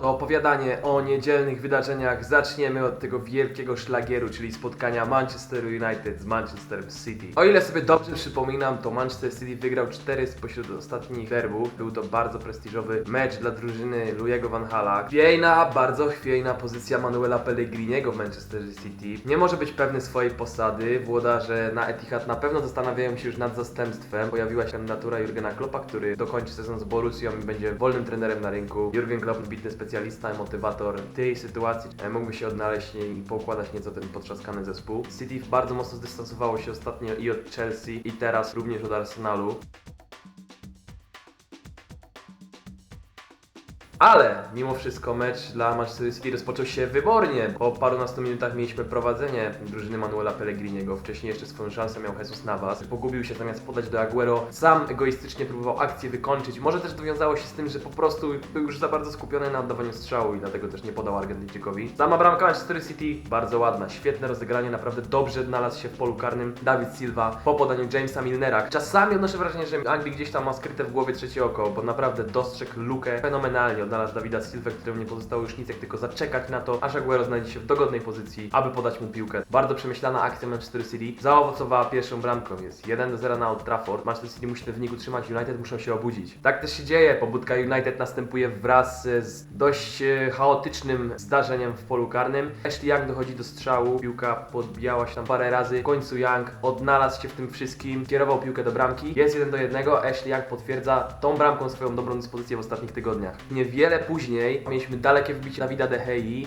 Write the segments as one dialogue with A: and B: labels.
A: To opowiadanie o niedzielnych wydarzeniach zaczniemy od tego wielkiego szlagieru, czyli spotkania Manchester United z Manchester City. O ile sobie dobrze przypominam, to Manchester City wygrał 4 spośród ostatnich derbów. Był to bardzo prestiżowy mecz dla drużyny Louiego Van Hala. Chwiejna, bardzo chwiejna pozycja Manuela Pellegriniego w Manchester City. Nie może być pewny swojej posady. Włodarze na Etihad na pewno zastanawiają się już nad zastępstwem. Pojawiła się kandydatura Jurgena Kloppa, który dokończy sezon z Borussią i będzie wolnym trenerem na rynku. Jurgen Klopp, bitny specjalista motywator tej sytuacji, e, mógłby się odnaleźć i poukładać nieco ten potrzaskany zespół. City bardzo mocno zdystansowało się ostatnio i od Chelsea i teraz również od Arsenalu. Ale mimo wszystko mecz dla Manchester City rozpoczął się wybornie. Po parunastu minutach mieliśmy prowadzenie drużyny Manuela Pellegriniego. Wcześniej jeszcze swoją szansę miał Jesus Navas. Pogubił się zamiast podać do Aguero. Sam egoistycznie próbował akcję wykończyć. Może też to wiązało się z tym, że po prostu był już za bardzo skupiony na oddawaniu strzału i dlatego też nie podał Argentyńczykowi. Sama bramka Manchester City bardzo ładna. Świetne rozegranie, naprawdę dobrze odnalazł się w polu karnym Dawid Silva po podaniu Jamesa Milnera. Czasami odnoszę wrażenie, że Anglii gdzieś tam ma skryte w głowie trzecie oko, bo naprawdę dostrzegł lukę fenomenalnie. Odnalazł Dawida Silva, któremu nie pozostało już nic, jak tylko zaczekać na to, aż Aguero znajdzie się w dogodnej pozycji, aby podać mu piłkę. Bardzo przemyślana akcja Manchester City. Zaowocowała pierwszą bramką. Jest 1 do 0 na Old Trafford. Manchester City musi ten wynik utrzymać, United muszą się obudzić. Tak też się dzieje. Pobudka United następuje wraz z dość e, chaotycznym zdarzeniem w polu karnym. Ashley Young dochodzi do strzału, piłka podbijała się tam parę razy. W końcu Young odnalazł się w tym wszystkim, kierował piłkę do bramki. Jest 1 do 1. Ashley Young potwierdza tą bramką swoją dobrą dyspozycję w ostatnich tygodniach. Niewiele później mieliśmy dalekie wbicie Dawida De.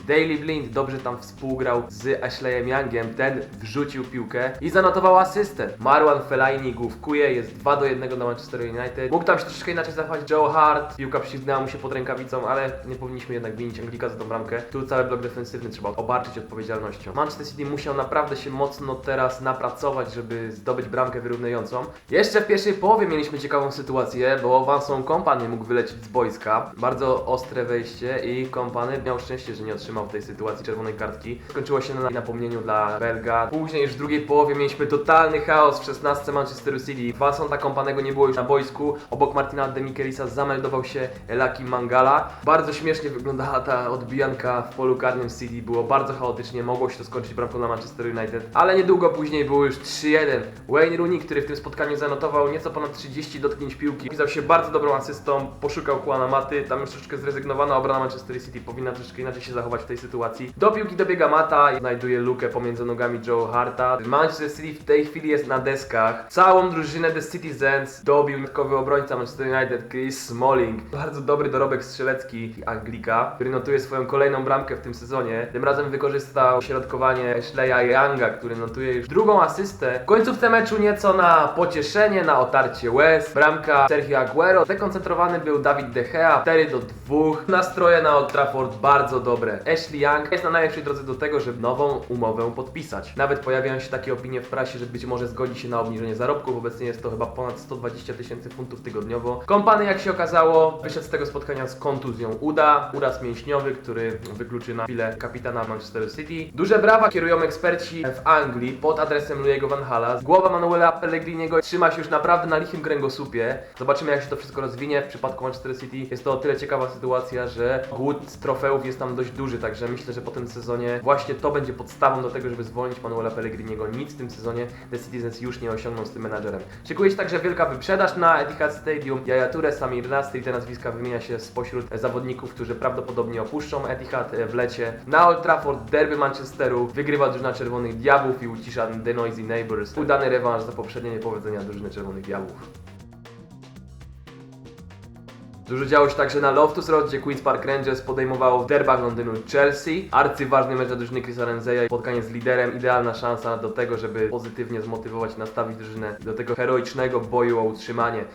A: Daily Blind dobrze tam współgrał z Ashleyem Youngiem. Ten wrzucił piłkę i zanotował asystę. Marwan Fellaini główkuje, jest 2 do 1 dla Manchester United. Mógł tam się troszeczkę inaczej zachować Joe Hart. Piłka przyślizgnęła mu się pod rękawicą, ale nie powinniśmy jednak winić Anglika za tą bramkę. Tu cały blok defensywny trzeba obarczyć odpowiedzialnością. Manchester City musiał naprawdę się mocno teraz napracować, żeby zdobyć bramkę wyrównującą. Jeszcze w pierwszej połowie mieliśmy ciekawą sytuację, bo Vanson Kompany mógł wylecieć z boiska. Bardzo ostre wejście i Kompany miał szczęście, że nie otrzymał w tej sytuacji czerwonej kartki. Skończyło się na napomnieniu dla Belga. Później już w drugiej połowie mieliśmy totalny chaos w 16 Manchesteru City. Vansonta Kompanego nie było już na boisku. Obok Martina Demikelisa zameldował się Laki Mangala. Bardzo śmiesznie wyglądała ta odbijanka w polu karnym City. Było bardzo chaotycznie, mogło się to skończyć bramką dla Manchester United. Ale niedługo później było już 3-1. Wayne Rooney, który w tym spotkaniu zanotował nieco ponad 30 dotknięć piłki, pisał się bardzo dobrą asystą, poszukał Juana Maty, tam już troszeczkę zrezygnowana obrona Manchester City powinna troszeczkę inaczej się zachować w tej sytuacji. Do piłki dobiega Mata i znajduje lukę pomiędzy nogami Joe Harta. Manchester City w tej chwili jest na deskach. Całą drużynę The Citizens dobił dodatkowy obrońca Manchester United Chris Smalling. Bardzo dobry dorobek strzelecki Anglika, który notuje swoją kolejną bramkę w tym sezonie. Tym razem wykorzystał środkowanie Ashleya Younga, który notuje już drugą asystę. W końcówce meczu nieco na pocieszenie, na otarcie łez. Bramka Sergio Aguero. Dekoncentrowany był Dawid De Gea. 4 do 2. Nastroje na Old Trafford bardzo dobre. Ashley Young jest na najlepszej drodze do tego, żeby nową umowę podpisać. Nawet pojawiają się takie opinie w prasie, że być może zgodzi się na obniżenie zarobków. Obecnie jest to chyba ponad 120 tysięcy funtów tygodniowo. Kompany, jak się okazało, wyszedł z tego spotkania z kontuzją uda. Uraz mięśniowy, który wykluczy na chwilę kapitana Manchester City. Duże brawa kierują eksperci w Anglii pod adresem Louiego Van Hala. Głowa Manuela Pellegriniego trzyma się już naprawdę na lichym kręgosłupie. Zobaczymy, jak się to wszystko rozwinie. W przypadku Manchester City jest to o tyle ciekawa sytuacja, że głód trofeów jest tam dość duży, także myślę, że po tym sezonie właśnie to będzie podstawą do tego, żeby zwolnić Manuela Pellegriniego. Nic w tym sezonie The Citizens już nie osiągną z tym menadżerem. Szykuje się także wielka wyprzedaż na Etihad Stadium. Yaya Toure, Samir Nasri, te nazwiska wymienia się spośród zawodników, którzy prawdopodobnie opuszczą Etihad w lecie. Na Old Trafford derby Manchesteru wygrywa drużyna Czerwonych Diabłów i ucisza The Noisy Neighbors. Udany rewanż za poprzednie niepowodzenia drużyny Czerwonych Diabłów. Dużo działo się także na Loftus Road, gdzie Queen's Park Rangers podejmowało w derbach Londynu Chelsea. Arcyważny mecz dla drużyny Chrisa Renzeya, spotkanie z liderem, idealna szansa do tego, żeby pozytywnie zmotywować i nastawić drużynę do tego heroicznego boju o utrzymanie.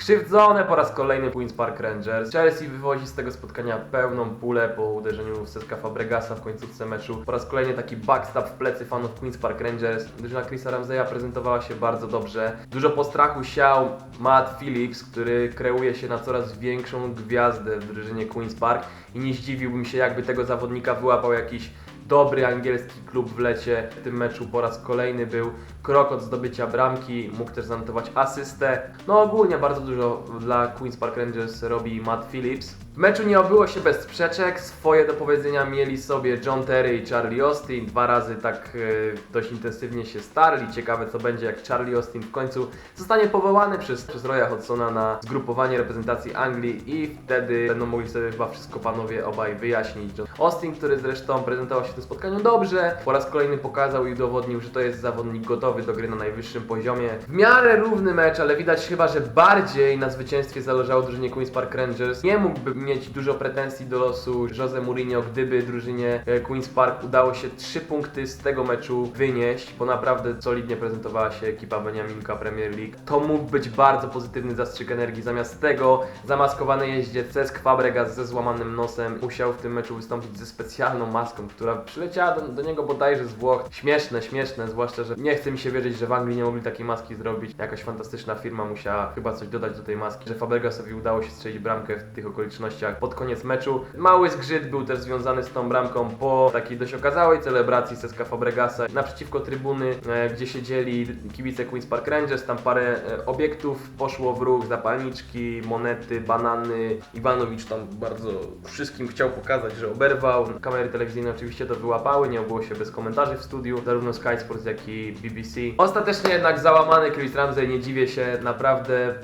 A: Skrzywdzone po raz kolejny Queen's Park Rangers. Chelsea wywozi z tego spotkania pełną pulę po uderzeniu w Seska Fabregasa w końcówce meczu. Po raz kolejny taki backstab w plecy fanów Queen's Park Rangers. Drużyna Chrisa Ramseya prezentowała się bardzo dobrze. Dużo postrachu siał Matt Phillips, który kreuje się na coraz większą gwiazdę w drużynie Queen's Park i nie zdziwiłbym się jakby tego zawodnika wyłapał jakiś dobry angielski klub w lecie. W tym meczu po raz kolejny był krok od zdobycia bramki, mógł też zanotować asystę. No ogólnie bardzo dużo dla Queen's Park Rangers robi Matt Phillips. W meczu nie obyło się bez sprzeczek, swoje do powiedzenia mieli sobie John Terry i Charlie Austin. Dwa razy tak e, dość intensywnie się starli. Ciekawe co będzie jak Charlie Austin w końcu zostanie powołany przez, przez Roya Hodgsona na zgrupowanie reprezentacji Anglii i wtedy będą mogli sobie chyba wszystko panowie obaj wyjaśnić. John Austin, który zresztą prezentował się w tym spotkaniu dobrze, po raz kolejny pokazał i udowodnił, że to jest zawodnik gotowy do gry na najwyższym poziomie. W miarę równy mecz, ale widać chyba, że bardziej na zwycięstwie zależało drużynie Queen's Park Rangers. Nie mógłby mieć dużo pretensji do losu Jose Mourinho, gdyby drużynie e, Queen's Park udało się trzy punkty z tego meczu wynieść, bo naprawdę solidnie prezentowała się ekipa Beniaminka Premier League. To mógł być bardzo pozytywny zastrzyk energii. Zamiast tego zamaskowany jeździec Cesc Fabregas ze złamanym nosem musiał w tym meczu wystąpić ze specjalną maską, która przyleciała do, do niego bodajże z Włoch. Śmieszne, śmieszne, zwłaszcza, że nie chce mi się wierzyć, że w Anglii nie mogli takiej maski zrobić. Jakaś fantastyczna firma musiała chyba coś dodać do tej maski, że Fabregasowi udało się strzelić bramkę w tych okolicznościach pod koniec meczu. Mały zgrzyt był też związany z tą bramką po takiej dość okazałej celebracji Ceska Fabregasa naprzeciwko trybuny, e, gdzie siedzieli kibice Queen's Park Rangers. Tam parę e, obiektów poszło w ruch, zapalniczki, monety, banany. Iwanowicz tam bardzo wszystkim chciał pokazać, że oberwał. Kamery telewizyjne oczywiście to wyłapały, nie obyło się bez komentarzy w studiu, zarówno Sky Sports, jak i BBC. Ostatecznie jednak załamany Chris Ramsey, nie dziwię się, naprawdę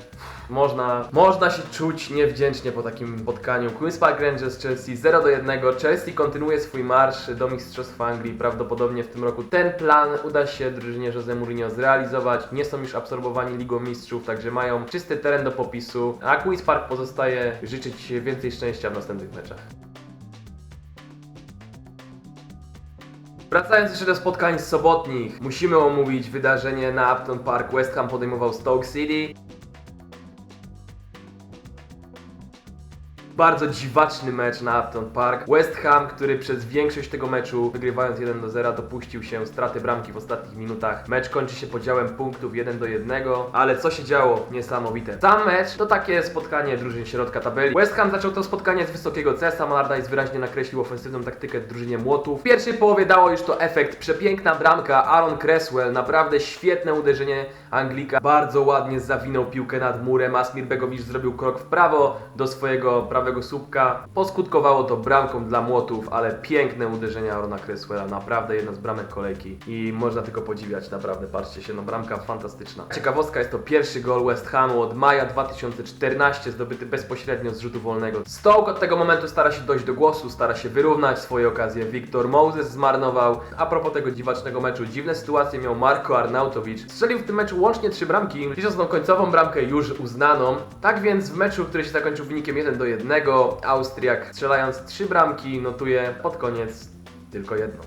A: można, można się czuć niewdzięcznie po takim spotkaniu. Queen's Park Rangers Chelsea 0 do 1. Chelsea kontynuuje swój marsz do Mistrzostwa Anglii. Prawdopodobnie w tym roku ten plan uda się drużynie Jose Mourinho zrealizować. Nie są już absorbowani Ligą Mistrzów, także mają czysty teren do popisu. A Queen's Park pozostaje życzyć więcej szczęścia w następnych meczach. Wracając jeszcze do spotkań sobotnich, musimy omówić wydarzenie na Upton Park. West Ham podejmował Stoke City. Bardzo dziwaczny mecz na Upton Park. West Ham, który przez większość tego meczu, wygrywając 1 do 0, dopuścił się straty bramki w ostatnich minutach. Mecz kończy się podziałem punktów 1 do 1, ale co się działo? Niesamowite. Sam mecz to takie spotkanie drużyn środka tabeli. West Ham zaczął to spotkanie z wysokiego C. Sam Allardyce wyraźnie nakreślił ofensywną taktykę drużynie młotów. W pierwszej połowie dało już to efekt. Przepiękna bramka. Aaron Cresswell, naprawdę świetne uderzenie Anglika. Bardzo ładnie zawinął piłkę nad murem. Asmir Begowicz zrobił krok w prawo do swojego prawego słupka. Poskutkowało to bramką dla młotów, ale piękne uderzenia Arona Cresswella. Naprawdę jedna z bramek kolejki i można tylko podziwiać. Naprawdę, patrzcie się, no bramka fantastyczna. Ciekawostka jest to pierwszy gol West Hamu od maja 2014, zdobyty bezpośrednio z rzutu wolnego. Stoke od tego momentu stara się dojść do głosu, stara się wyrównać swoje okazje. Victor Moses zmarnował. A propos tego dziwacznego meczu, dziwne sytuacje miał Marko Arnautowicz. Strzelił w tym meczu łącznie trzy bramki, licząc tą końcową bramkę już uznaną. Tak więc w meczu, który się zakończył wynikiem 1 do 1, Austriak strzelając trzy bramki notuje pod koniec tylko jedną.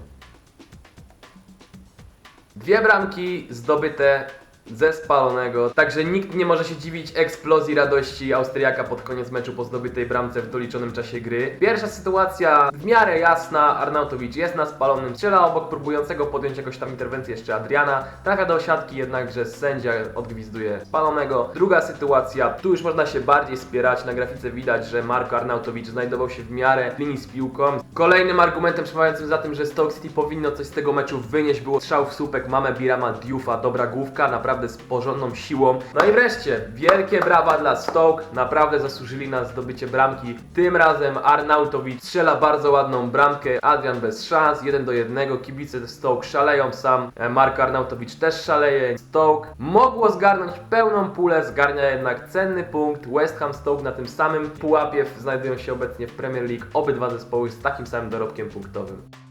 A: Dwie bramki zdobyte ze spalonego, także nikt nie może się dziwić eksplozji radości Austriaka pod koniec meczu po zdobytej bramce w doliczonym czasie gry. Pierwsza sytuacja w miarę jasna, Arnautowicz jest na spalonym, strzela obok próbującego podjąć jakąś tam interwencję jeszcze Adriana, trafia do siatki jednakże sędzia odgwizduje spalonego. Druga sytuacja, tu już można się bardziej spierać, na grafice widać, że Marko Arnautowicz znajdował się w miarę linii z piłką. Kolejnym argumentem przemawiającym za tym, że Stoke City powinno coś z tego meczu wynieść było strzał w słupek Mame Birama Diouf'a, dobra główka, naprawdę z porządną siłą. No i wreszcie, wielkie brawa dla Stoke, naprawdę zasłużyli na zdobycie bramki. Tym razem Arnautowicz strzela bardzo ładną bramkę, Adrian bez szans, 1 do 1, kibice Stoke szaleją sam, e, Mark Arnautowicz też szaleje. Stoke mogło zgarnąć pełną pulę, zgarnia jednak cenny punkt. West Ham Stoke na tym samym pułapie znajdują się obecnie w Premier League, obydwa zespoły z takim samym dorobkiem punktowym.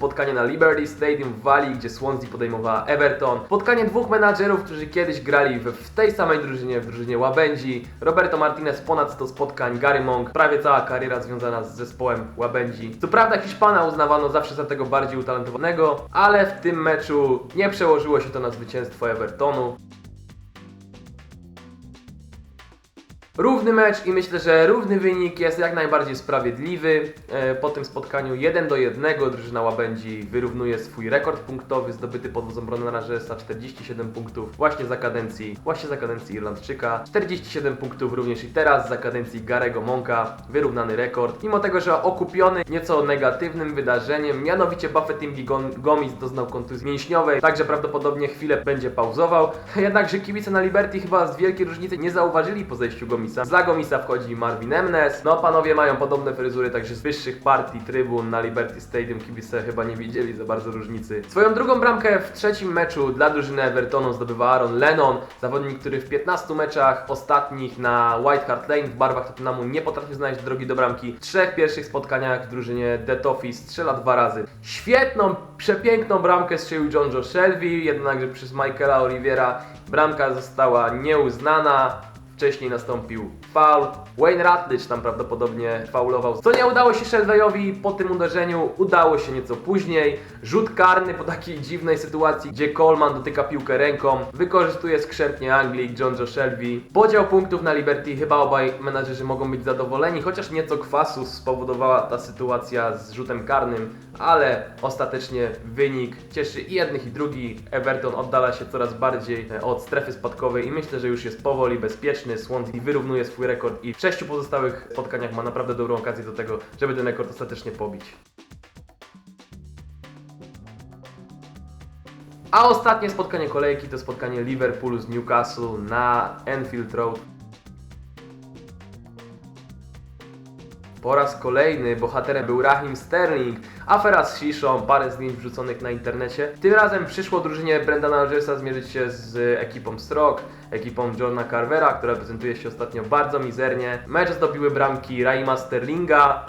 A: Spotkanie na Liberty Stadium w Walii, gdzie Swansea podejmowała Everton. Spotkanie dwóch menadżerów, którzy kiedyś grali w, tej samej drużynie, w drużynie Łabędzi. Roberto Martinez ponad 100 spotkań, Gary Monk, prawie cała kariera związana z zespołem Łabędzi. Co prawda Hiszpana uznawano zawsze za tego bardziej utalentowanego, ale w tym meczu nie przełożyło się to na zwycięstwo Evertonu. Równy mecz i myślę, że równy wynik jest jak najbardziej sprawiedliwy. E, Po tym spotkaniu 1 do 1 drużyna Łabędzi wyrównuje swój rekord punktowy zdobyty pod wodzą Brona Żesa 47 punktów właśnie za kadencji, właśnie za kadencji Irlandczyka. 47 punktów również i teraz za kadencji Garego Monka, wyrównany rekord. Mimo tego, że okupiony nieco negatywnym wydarzeniem, mianowicie Buffett Imbi Gomis doznał kontuzji mięśniowej, także prawdopodobnie chwilę będzie pauzował. Jednakże kibice na Liberty chyba z wielkiej różnicy nie zauważyli po zejściu Gomisa. Za Gomisa wchodzi Marvin Emnes. No panowie mają podobne fryzury, także z wyższych partii trybun na Liberty Stadium kibice chyba nie widzieli za bardzo różnicy. Swoją drugą bramkę w trzecim meczu dla drużyny Evertonu zdobywa Aaron Lennon, zawodnik, który w 15 meczach ostatnich na White Hart Lane w barwach Tottenhamu nie potrafił znaleźć drogi do bramki. W trzech pierwszych spotkaniach w drużynie Toffee strzela dwa razy. Świetną, przepiękną bramkę strzelił John Joe Shelby, jednakże przez Michaela Oliviera bramka została nieuznana. Wcześniej nastąpił foul. Wayne Ratledge tam prawdopodobnie faulował. Co nie udało się Shelveyowi po tym uderzeniu, udało się nieco później. Rzut karny po takiej dziwnej sytuacji, gdzie Coleman dotyka piłkę ręką. Wykorzystuje skrzętnie Anglik, John Joe Shelby. Podział punktów na Liberty, chyba obaj menadżerzy mogą być zadowoleni, chociaż nieco kwasu spowodowała ta sytuacja z rzutem karnym, ale ostatecznie wynik cieszy i jednych i drugich. Everton oddala się coraz bardziej od strefy spadkowej i myślę, że już jest powoli bezpieczny. Swansea wyrównuje swój rekord i w sześciu pozostałych spotkaniach ma naprawdę dobrą okazję do tego, żeby ten rekord ostatecznie pobić. A ostatnie spotkanie kolejki to spotkanie Liverpoolu z Newcastle na Enfield Road. Po raz kolejny bohaterem był Raheem Sterling, afera z Shishą, parę zdjęć wrzuconych na internecie. Tym razem przyszło drużynie Brendana Rodgersa zmierzyć się z ekipą Stroke, ekipą Johna Carvera, która prezentuje się ostatnio bardzo mizernie. Mecz zdobiły bramki Raheema Sterlinga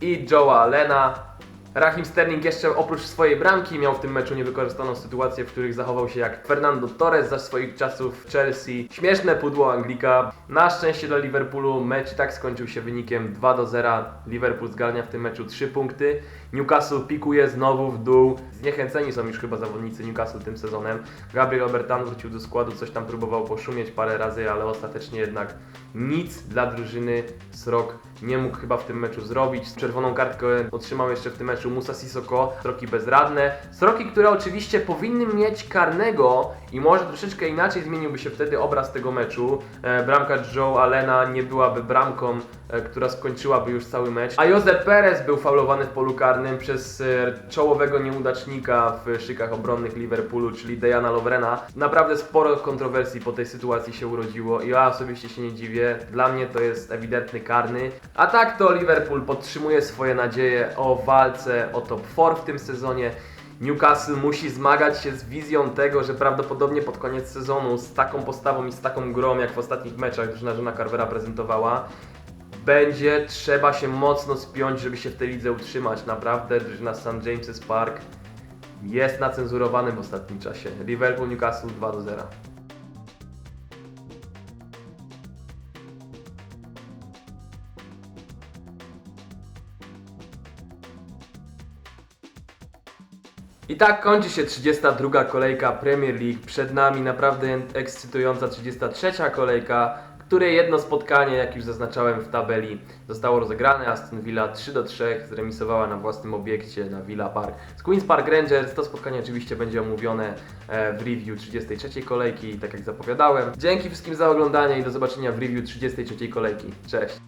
A: i Joe'a Allena. Raheem Sterling jeszcze oprócz swojej bramki miał w tym meczu niewykorzystaną sytuację, w których zachował się jak Fernando Torres za swoich czasów w Chelsea. Śmieszne pudło Anglika. Na szczęście dla Liverpoolu mecz tak skończył się wynikiem 2 do 0. Liverpool zgarnia w tym meczu 3 punkty. Newcastle pikuje znowu w dół. Zniechęceni są już chyba zawodnicy Newcastle tym sezonem. Gabriel Obertan wrócił do składu, coś tam próbował poszumieć parę razy, ale ostatecznie jednak nic dla drużyny Srok nie mógł chyba w tym meczu zrobić. Czerwoną kartkę otrzymał jeszcze w tym meczu Musa Sissoko, Sroki bezradne. Sroki, które oczywiście powinny mieć karnego i może troszeczkę inaczej zmieniłby się wtedy obraz tego meczu. E, bramka Joe Allena nie byłaby bramką, e, która skończyłaby już cały mecz. A Jose Perez był faulowany w polu karnym przez e, czołowego nieudacznika w szykach obronnych Liverpoolu, czyli Dejana Lovrena. Naprawdę sporo kontrowersji po tej sytuacji się urodziło i ja osobiście się nie dziwię. Dla mnie to jest ewidentny karny. A tak to Liverpool podtrzymuje swoje nadzieje o walce o top 4 w tym sezonie. Newcastle musi zmagać się z wizją tego, że prawdopodobnie pod koniec sezonu z taką postawą i z taką grą, jak w ostatnich meczach drużyna Johna Carvera prezentowała, będzie trzeba się mocno spiąć, żeby się w tej lidze utrzymać. Naprawdę drużyna St. James's Park jest nacenzurowany w ostatnim czasie. Liverpool Newcastle 2 do 0. I tak kończy się 32 kolejka Premier League. Przed nami naprawdę ekscytująca 33 kolejka, której jedno spotkanie, jak już zaznaczałem w tabeli, zostało rozegrane. Aston Villa 3 do 3 zremisowała na własnym obiekcie na Villa Park z Queen's Park Rangers. To spotkanie oczywiście będzie omówione e, w review 33 kolejki, tak jak zapowiadałem. Dzięki wszystkim za oglądanie i do zobaczenia w review 33 kolejki. Cześć!